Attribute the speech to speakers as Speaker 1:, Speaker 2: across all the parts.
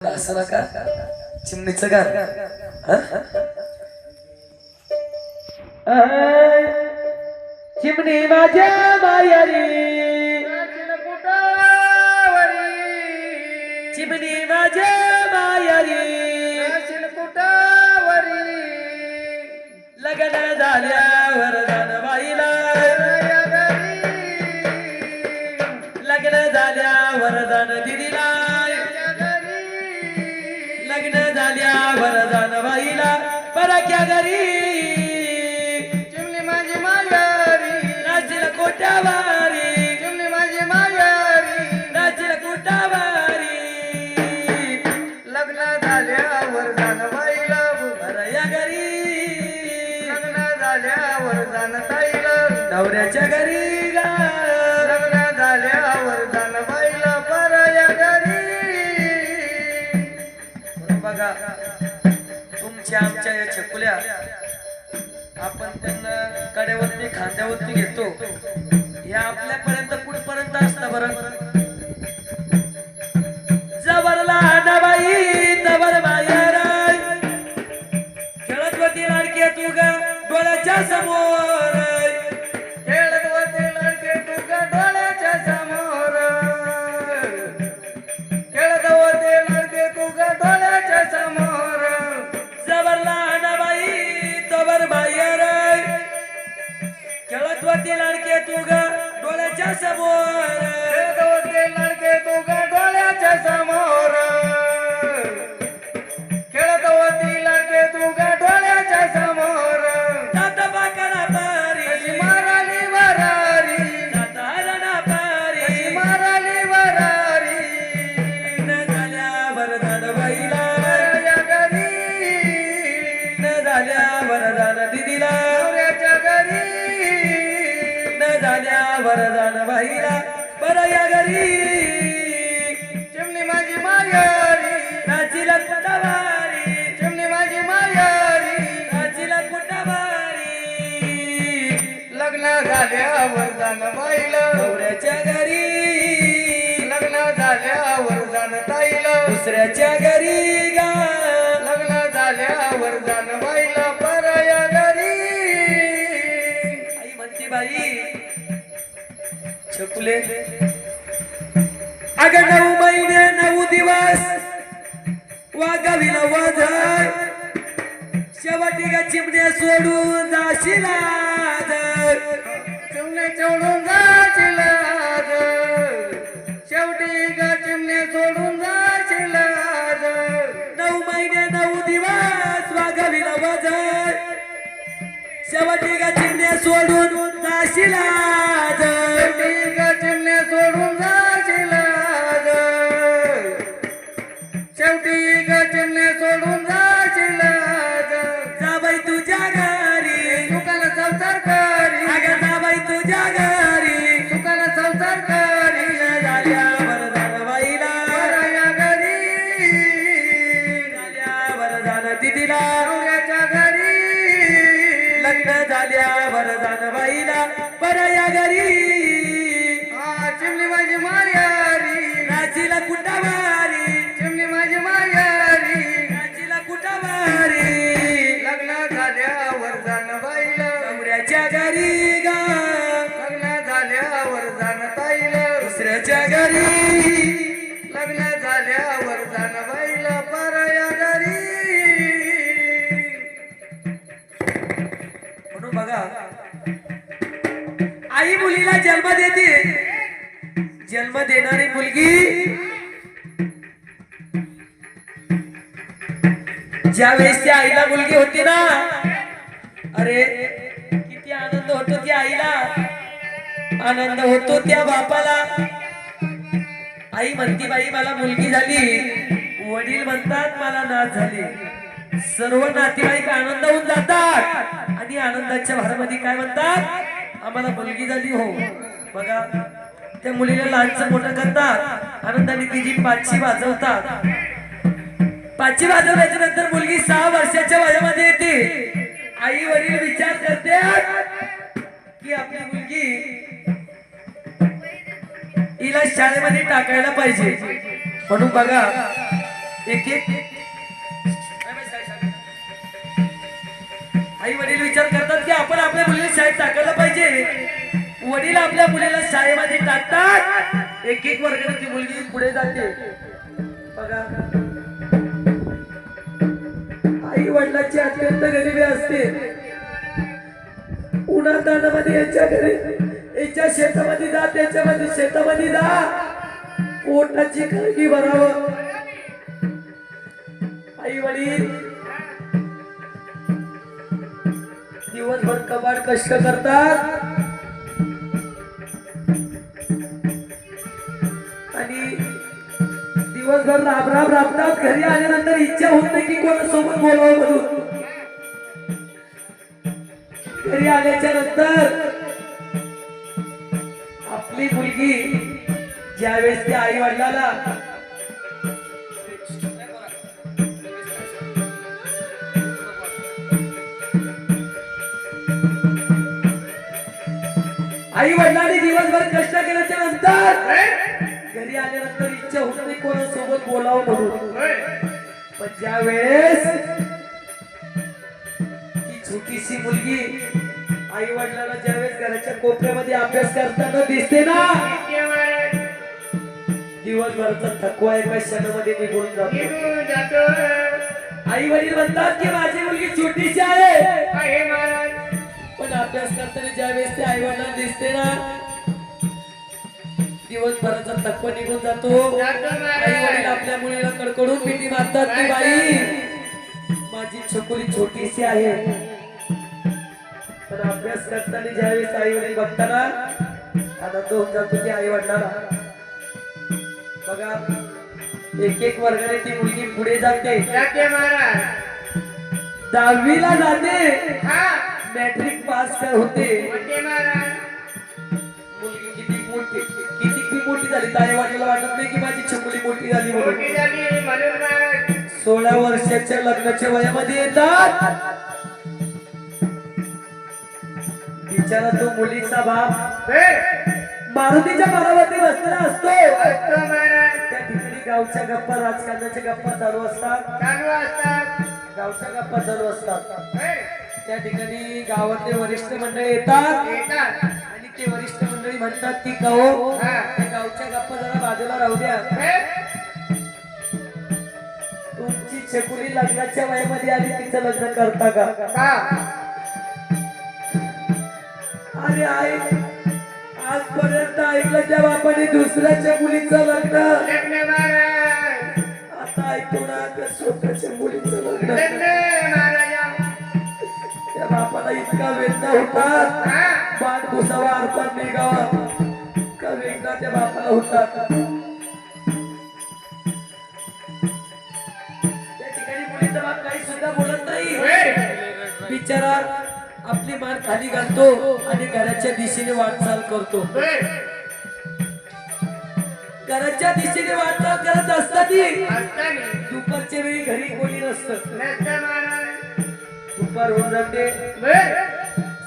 Speaker 1: असं नका. चिमणीच गाण चिमणी माझ्या मायारी. चिमणी माझ्या मायारी. लग्न झाल्यावर नवऱ्याच्या घरी
Speaker 2: लग्न झाल्यावर जानबाईला पराया घरी.
Speaker 1: बघा तुमच्या आमच्या या छकुल्या आपण त्यांना कड्यावरती खांद्यावरती घेतो. या आपल्यापर्यंत कुठपर्यंत असतं बरं? जबर लहानाबाई तबर मायर खेळत होती लाडकी तू ग डोळ्याच्या समोर. झाल्यावर बाईला बरं या घरी.
Speaker 2: चिमणी माझी मायारी
Speaker 1: नाचीला कुटावारी
Speaker 2: चिमणी माझी मायारी
Speaker 1: नाचीला कुटावारी
Speaker 2: लग्न झाल्यावर जाण बाईला.
Speaker 1: नवऱ्याच्या घरी.
Speaker 2: लग्न झाल्यावर जाण ताईला.
Speaker 1: दुसऱ्याच्या शेवटी चिमणे सोडून जाशील आज.
Speaker 2: चिमणे सोडून
Speaker 1: लग्न झाल्यावर झालं बाईला. बरं घरी. जन्म देते. जन्म देणारी मुलगी ज्या वेळेस त्या आईला मुलगी होती ना अरे किती आनंद होतो त्या आईला. आनंद होतो त्या बापाला. आई म्हणती बाई मला मुलगी झाली. वडील म्हणतात मला नाच झाली. सर्व नातेवाईक आनंद होऊन जातात. आणि आनंदाच्या भरामध्ये काय म्हणतात? आम्हाला मुलगी झाली हो. बघा त्या मुलीला लहानचं मोठं करतात आनंदाने तिची पाचशी वाजवतात. पाचशी वाजवल्याच्या नंतर मुलगी सहा वर्षाच्या वयामध्ये येते. आई वडील विचार करते की आपली मुलगी हिला शाळेमध्ये टाकायला पाहिजे. म्हणून बघा एक एक आई वडील विचार करतात की आपण आपल्या मुलीला शाळेत टाकायला म्हणजे वडील आपल्या मुलीला शाळेमध्ये टाकतात. एक एक वर्गाने ती मुलगी पुढे जाते. बघा. आई वडिलांची अत्यंत गरिबी असते. उन्हात ताणामध्ये याच्या घरी याच्या शेतामध्ये जा त्याच्यामध्ये शेतामध्ये जा. पोटाची खळगी भरावं. आई वडील कबाड कष्ट करतात. आणि दिवसभर राब राब राबतात. घरी आल्यानंतर इच्छा होत नाही की कोणासोबत बोलावं म्हणून. घरी आल्याच्यानंतर आपली मुलगी ज्यावेळेस त्या आई वडिलाला आई वडिलांनी दिवसभर कष्ट केल्याच्यानंतर घरी आल्यानंतर इच्छा होत नाही कोणासोबत बोलावं म्हणून. पण ज्या वेळेस ती छोटीशी मुलगी आई वडिलांना ज्यावेळेस घराच्या कोपऱ्यामध्ये अभ्यास करताना दिसते ना दिवसभराचा थकवा एका क्षणामध्ये निघून जातो. आई वडील म्हणतात की माझी मुलगी छोटीशी आहे. पण अभ्यास करताना ज्यावेळेस ते आई वडिलांना दिसते ना दिवसभराचा थकवा निघून जातो. आई वडील आपल्या मुलीला कडकडून मिठी मारतात की बाई. माझी छकुली छोटीशी आहे. पण अभ्यास करताना ज्यावेळेस आई वडील बघताना आनंद होऊन जातो की आई वडिलांना बघा एक एक वर्गाने ती मुलगी पुढे जाते. दहावीला जाते. मॅट्रिक पास कर होते? मुलगी किती मोठी किती मोठी झाली? तर आई वडिलांना वाटत नाही की माझी छकुली मोठी झाली म्हणून? सोळा वर्षाच्या लग्नाच्या वयामध्ये येतात. बिचारा तो मुलीचा बाप मारुतीच्या मारावरती बसलेला असतो. त्या ठिकाणी गावच्या गप्पा राजकारणाच्या गप्पा चालू असतात. गावच्या गप्पा चालू असतात. त्या ठिकाणी गावातले वरिष्ठ मंडळी येतात. आणि ते वरिष्ठ मंडळी म्हणतात की त्या गावच्या गप्पा जरा बाजूला राहू द्या. तुमची छकुली लग्नाच्या वयामध्ये आली तिचं लग्न करता का? अरे आई आजपर्यंत ऐकलं त्या बापाने दुसऱ्याच्या मुलीचं लग्न. आता ऐकतो ना त्या स्वतःच्या मुलीचं लग्न. बापाला इतका वेदना होतात पाठ घुसावा अर्थात निघावा का वेदना त्या बापाला होतात त्या ठिकाणी काही सुद्धा बोलत नाही. बिचारा आपली मान खाली घालतो आणि घराच्या दिशेने वाटचाल करतो. घराच्या दिशेने वाटचाल करत असताना दुपारच्या वेळी घरी कोणी नसतं. दुपार होऊन जाते.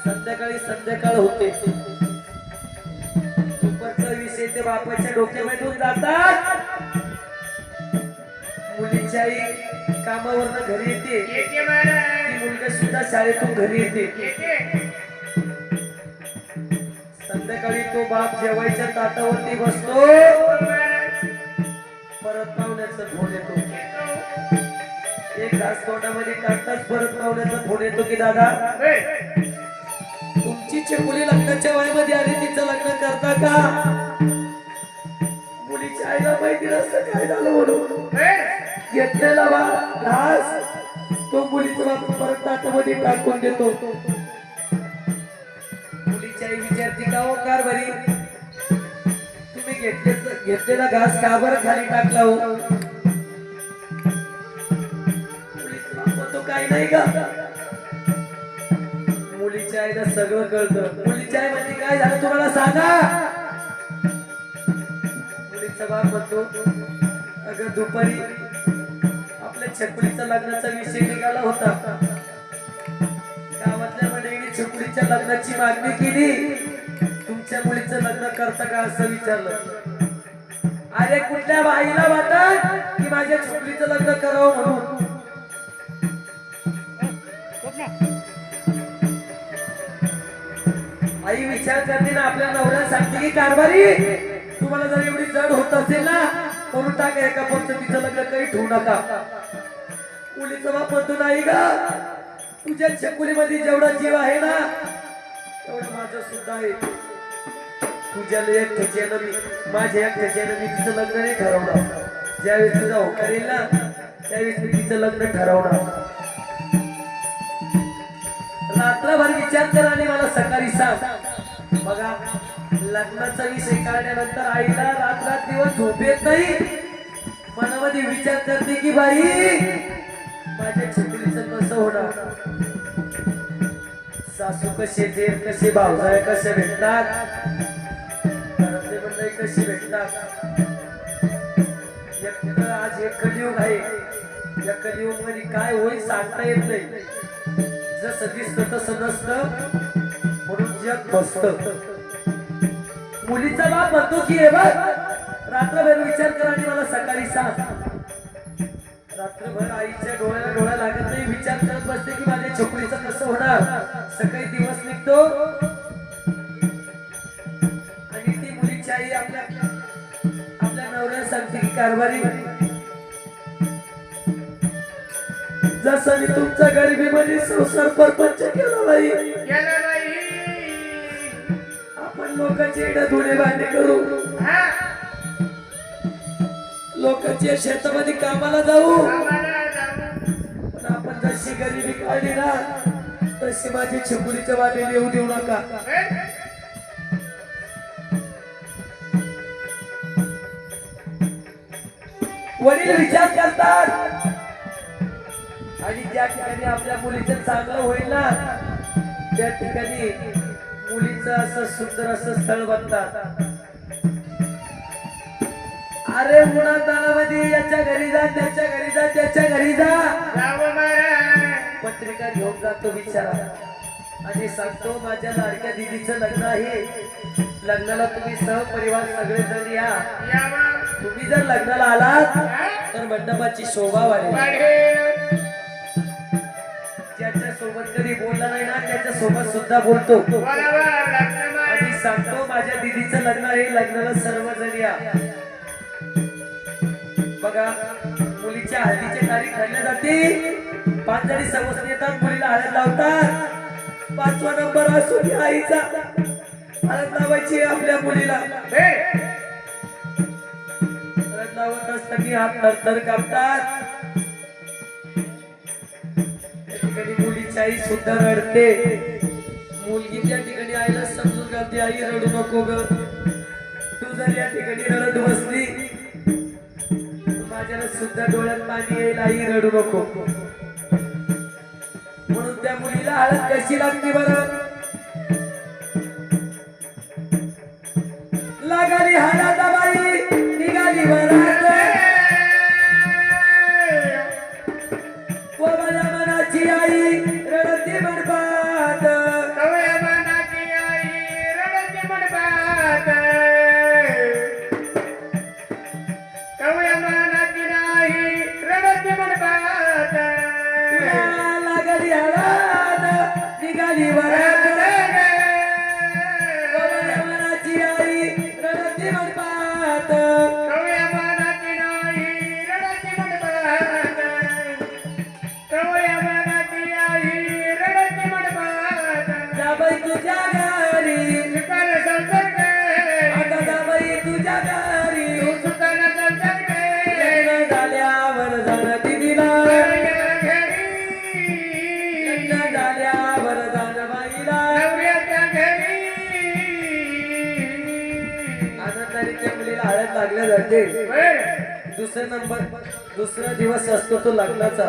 Speaker 1: संध्याकाळी संध्याकाळ होते. दुपारचा विषय ते बापाच्या डोक्यामध्ये जातात. मुलीची आई कामावरनं घरी येते. ती मुलगा सुद्धा शाळेतून घरी येते. संध्याकाळी तो बाप जेवायच्या ताटावरती बसतो. परत पाहुण्याचा फोन येतो. एक घास तोंडामध्ये टाकताच परत पाहुण्याचा फोन येतो की दादा तुमची मुली लग्नाच्या वयामध्ये आली तिचं लग्न करता का? मुलीच्या आईला माहिती नसतं काय झालं म्हणून? घेतलेला बा घास तो मुलीचा बाप परत ताटामध्ये टाकून देतो. मुलीची आई विचारते का हो कार बरी तुम्ही घेतले घेतलेला घास का बरं खाली टाकला हो? नाही का मुलीच्या आईला सगळं कळतं. मुलीच्या आई म्हणजे काय झालं तुम्हाला सांगा? मुलीचा बाप म्हणतो अगं दुपारी आपल्या छकुलीचा लग्नाचा विषय निघाला होता. गावातल्या मंडळीने छकुलीच्या लग्नाची मागणी केली. तुमच्या मुलीचं लग्न करता का असं विचारलं? अरे कुठल्या बाईला वाटत की माझ्या छोकरीचं लग्न करावं म्हणून? आई विचार करते ना आपल्या नवऱ्या सांगते की कारभारी. तुम्हाला जर एवढी जड होत असेल ना करून टाका एका पद्धतीचं लग्न काही ठेवू नका. मुलीचं बाप म्हणतो नाही का तुझ्या चकुलीमध्ये जेवढा जीव आहे ना तेवढा माझं सुद्धा आहे. तुझ्या एक ठेच्यानं मी माझ्या एक ठेच्यानं मी तिचं लग्न नाही ठरवणार. ज्यावेळेस तुझा होकार येईल ना त्यावेळेस मी तिचं लग्न ठरवणार. रात्रभर विचार कर आणि मला सकाळी सांग. बघा लग्नाचा विषय काढल्यानंतर आईला रात्रात दिवस झोप येत नाही. मनामध्ये विचार करते की बाई माझ्या छत्रीचं कसं होणार? सासू कसे ते कसे भावजाय कसे भेटतात? घरातले मंडळी कशी भेटतात? आज एक कलियुग आहे. या कलियुगमध्ये काय होईल सांगता येत नाही. जसं दिसतं तसं नसतं म्हणून जग बसत. मुलीचा बाप म्हणतो की हे बघ रात्रभर विचार कर आणि मला सकाळी सांग. रात्रभर आईच्या डोळ्याला डोळा लागत नाही विचार करत बसते की माझ्या छोकरीचं कसं होणार? सकाळी दिवस निघतो आणि ती मुलीची आई आपल्या आपल्या नवऱ्याला सांगते की कारभारी जसं मी तुमच्या गरिबीमध्ये संसार परपंच केला बाई आपण लोकांचे धुणे भांडे करू.
Speaker 2: हा.
Speaker 1: लोकांच्या शेतामध्ये कामाला जाऊ. पण आपण जशी गरिबी काढली ना तशी माझी छकुलीच्या वाटेल येऊ देऊ नका? वडील विचार करतात. आणि ज्या ठिकाणी आपल्या मुलीचं चांगलं होईल ना त्या ठिकाणी मुलीचं असं सुंदर असं स्थळ बनतात. अरे मुळा तालामध्ये याच्या घरी जा त्याच्या घरी जा त्याच्या घरी जा. पत्रिका घेऊन जातो बिचारा. आणि सांगतो माझ्या लाडक्या दिदीचं लग्न आहे. लग्नाला तुम्ही सहपरिवार सगळे जण या. तुम्ही जर लग्नाला आलात तर मंडपाची शोभा वाढेल. बोलला नाही ना त्याच्या सोबत सुद्धा बोलतो. आणि सांगतो माझ्या दिदीचं लग्न आहे लग्नाला सर्वजण या. बघा मुलीच्या हळदीची तारीख ठरल्या जाते. पाच जणी समोर येतात मुलीला हळद लावतात. पाचवा नंबर असतो आईचा. हळद लावायची आपल्या मुलीला? हळद लावत असताना हात थरथर कापतात. आई सुद्धा रडते. मुलगी त्या ठिकाणी आईला समजून घालते आई रडू नको ग. तू जर या ठिकाणी रडत बसली माझ्याला सुद्धा डोळ्यात पाणी येईल. आई रडू नको. म्हणून त्या मुलीला हळद कशी लागते बरं? लागल्या जाते. दुसरा नंबर दुसरा दिवस असतो तो लग्नाचा.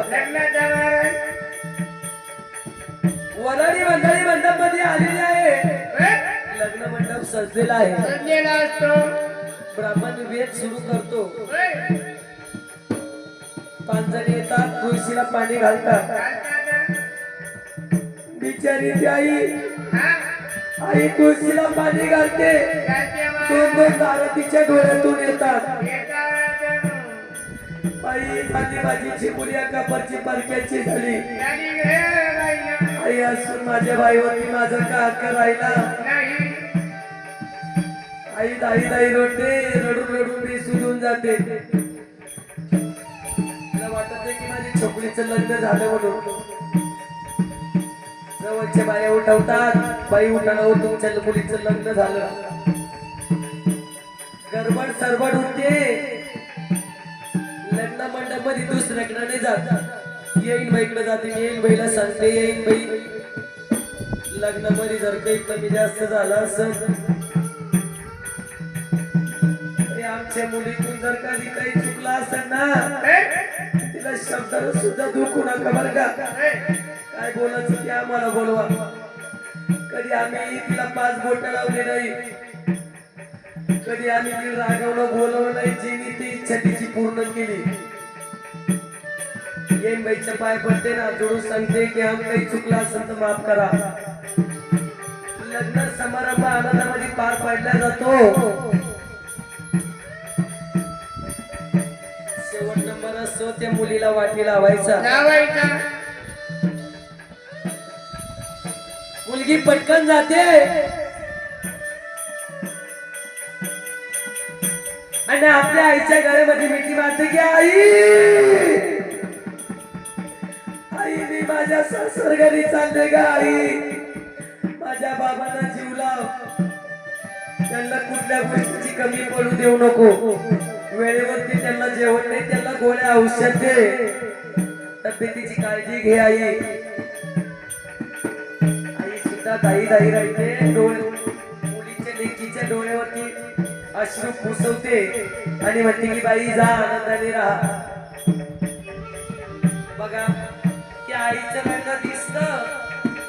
Speaker 1: वराडी मंडळी मंडपमध्ये आलेली आहे. लग्न मंडप सजलेला आहे ब्राह्मण वेद सुरू करतो जण येतात तुळशीला पाणी घालतात. बिचारी आई? आई तुळशीला पाणी घालते दोन दोन दारं तिच्या डोळ्यातून येतात. बाई माझी चिमुरी मुली पारख्याची झाली
Speaker 2: झाली.
Speaker 1: आई असून माझ्या बाईवरती माझा का हक्क राहिला? आई दाई दाई रडते. रडून रडून मी सुजून जाते. वाटत नाही की माझ्या छोकरीचं लग्न झालं म्हणून. जवळच्या बाया उठवतात. बाई उठाणावर तुमच्या मुलीचं लग्न झालं. गडबड सरबड होते. लग्न मंडपमध्ये दुसऱ्याकडे नाही जात. येईन बाईकडे जाते येईन बाईला सांगते येईन बाई. लग्नामध्ये जर काही कमी जास्त झालं असं. आमच्या मुलीतून जर कधी काही चुकला असेल ना तिला शब्दाला सुद्धा दुखू नका बरं का. काय बोलायचं ते आम्हाला बोलवा. कधी आम्ही तिला पाच बोट लावली नाही. कधी आम्ही तिला रागवलं बोलवलं नाही जिनी ती इच्छा तिची पूर्ण केली. येईन बाईच्या पाय पडते ना जोडून सांगते की आम काही चुकला असेल तर माफ करा. लग्न समारंभ आनंदामध्ये पार पाडला जातो. शेवट नंबर असतो त्या मुलीला वाटी लावायचा.
Speaker 2: लावायचा.
Speaker 1: मुलगी पटकन जाते. आणि आपल्या आईच्या गळ्यामध्ये मिठी मारते की आई! आई मी माझ्या सासर घरी चालते ग आई. माझ्या बाबांना जीव लाव. त्यांना कुठल्या गोष्टीची कमी पडू देऊ नको. वेळेवरती त्यांना जेवण नाही त्यांना गोळ्या औषध दे. तब्येतीची काळजी घे आई. आई सुद्धा दाई दाई राहते. डोळे मुलीच्या लेकीच्या डोळ्यावरती अश्रू पुसवते आणि म्हणते की बाई जा आनंदाने राहा. बघा की आईचं रडणं दिसत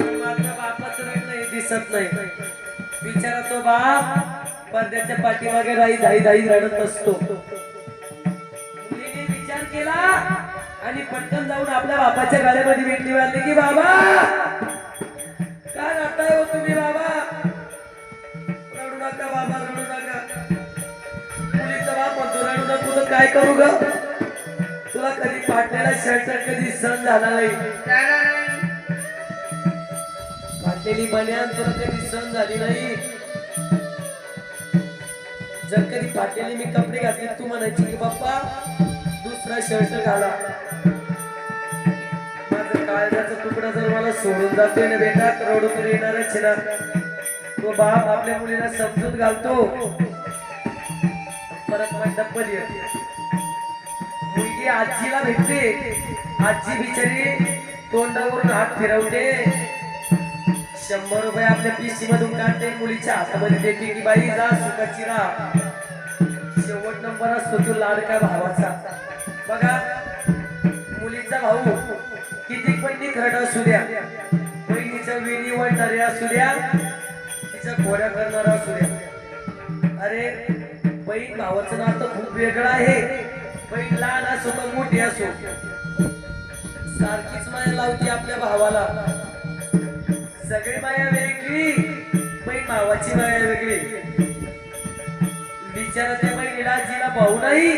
Speaker 1: मात्र बापाचं रडणं हे दिसत नाही. बिचारा तो बाप पडद्याच्या पाठीमागे राही धाई धाई रडत असतो मुलीने विचार केला आणि पटकन जाऊन आपल्या बापाच्या गाड्यामध्ये भेटली. वाटली की बाबा काय करू ग? तुला कधी फाटलेला शर्ट कधी सण झाला नाही?
Speaker 2: पाटलेली नाही.
Speaker 1: बन्यान तुला कधी सण झाली नाही? जर कधी पाटलेली मी कपडे घातले तू म्हणायची की बाप्पा दुसरा शर्ट घाला. माझा काळजाचा तुकडा जर मला सोडून जातोय ना बेटा तर तर येणारच ना. तो बाप आपल्या मुलीला समजूत घालतो. परत मंडप डब्बल येते मुलगी आजीला भेटते. आजी बिचारी तोंडावरून हात फिरवते. शंभर रुपये आपल्या पिशी मधून काढते मुलीच्या हातामध्ये देते की बाई जा सुखाची राहा. शेवट नंबर असतो तो लाडका भावाचा. बघा मुलीचा भाऊ किती पण निखरड असू द्या बहिणीचं विणी वळणारे असू द्या तिच्या घोड्या करणारा असू द्या. अरे बहीण भावाचं नातं खूप वेगळं आहे. बहीण लहान असो मग मोठी असो सारखीच माया लावती आपल्या भावाला. सगळी माया वेगळी बहीण भावाची माया वेगळी. बिचारा त्या बहिणीला जिला भाऊ नाही.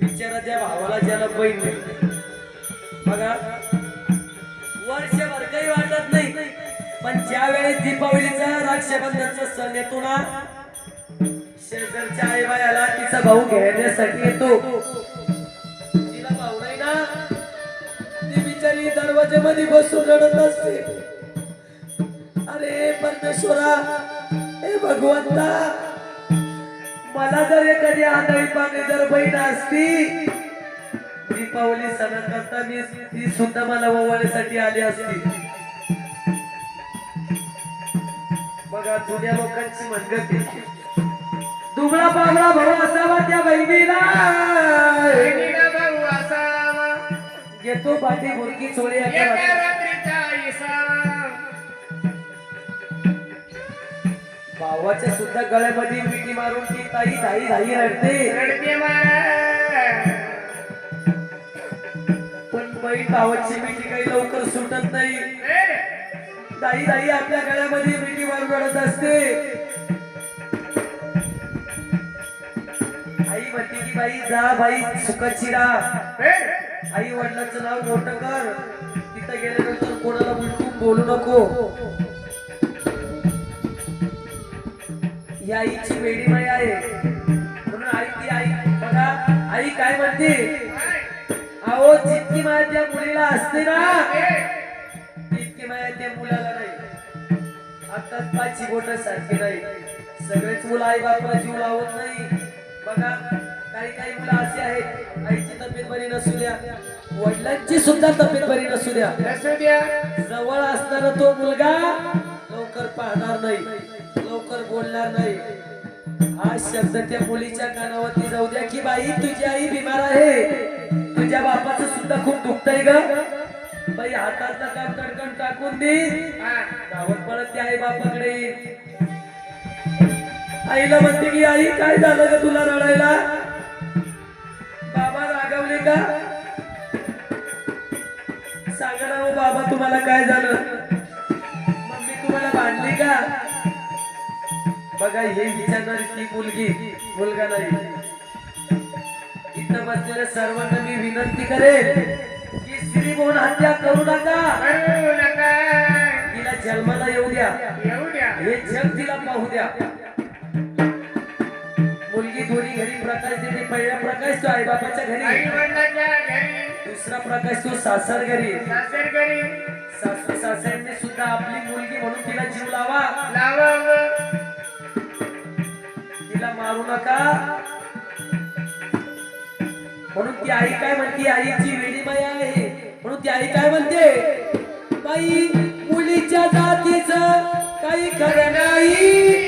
Speaker 1: बिचारा त्या भावाला ज्याला बहीण नाही. बघा वर्षभर काही वाटत नाही पण ज्या वेळेस दीपावलीचा रक्षाबंधनचा सण येतो ना शेजारच्या आई बायाला तिचा भाऊ घेण्यासाठी येतो. तिला भाऊ नाही ना ती बिचारी दरवाज्यामध्ये बसून रडत असते. अरे परमेश्वरा हे भगवंता मला जर एखादी आंधळी पाणी जर बहीण असती दीपावली सणाकरता मी ती सुद्धा मला ओवाळीसाठी आली असती. बघा जुन्या लोकांची मनगत मनगती दुबळा पाबळा भाऊ असावा त्या बहिणीला
Speaker 2: भाऊ असावा.
Speaker 1: घेतो पाठी मुलगी चोळी. भावाच्या सुद्धा गळ्यामध्ये मिठी मारून ती ताई धाई धाई रडते. पण बहीण भावाची मिठी काही लवकर सुटत नाही दाई दाई आपल्या गळ्यामध्ये मिठी मारून रडत असते आई बाई जा बाई सुखाची आई वडिलांचं नाव मोठं कर. तिथं गेल्यानंतर कोणाला उलटून बोलू नको. या आईची वेडी माई आहे. म्हणून आई ती आई बघा आई काय म्हणते? अहो जितकी माया त्या मुलीला असते ना तितकी माया त्या मुलाला नाही. आताच पाचची बोट सारखी नाही. सगळेच मुलं आई बापाला जीव लावत नाही. बघा काही काही मुलं अशी आहेत आईची तब्येत बरी नसू द्या वडिलांची सुद्धा तब्येत बरी नसू द्या. जवळ असताना तो मुलगा लवकर पाहणार नाही लवकर बोलणार नाही. हा शब्द त्या मुलीच्या कानावरती जाऊ द्या की बाई तुझी आई बिमार आहे. तुझ्या बापाचं सुद्धा खूप दुखतंय ग. बाई हातातलं काम तडकन टाकून दे. धावत पडत त्या आई बापाकडे. आईला म्हणते की आई काय झालं ग तुला रडायला? बाबा रागवले का? सांगा ना हो बाबा तुम्हाला काय झालं? मम्मी तुम्हाला भांडली का? बघा हे विचारणारी ती मुलगी मुलगा नाही. इथं बसलेल्या सर्वांना मी विनंती करेन की स्त्री म्हणून हत्या करू नका. तिला जन्माला येऊ द्या.
Speaker 2: येऊ द्या.
Speaker 1: हे जग तिला पाहू द्या. दोन्ही घरी प्रकाश देते? पहिला प्रकाश तो आई बाबाच्या घरी. दुसरा प्रकाश तो सासर घरी. सासू सासऱ्यांनी सुद्धा आपली मुलगी म्हणून तिला जीव लावा. तिला मारू नका. म्हणून ती आई काय म्हणते? आईची वेडी माया आहे. म्हणून ती आई काय म्हणते? बाई मुलीच्या जातीच काही खरं नाही.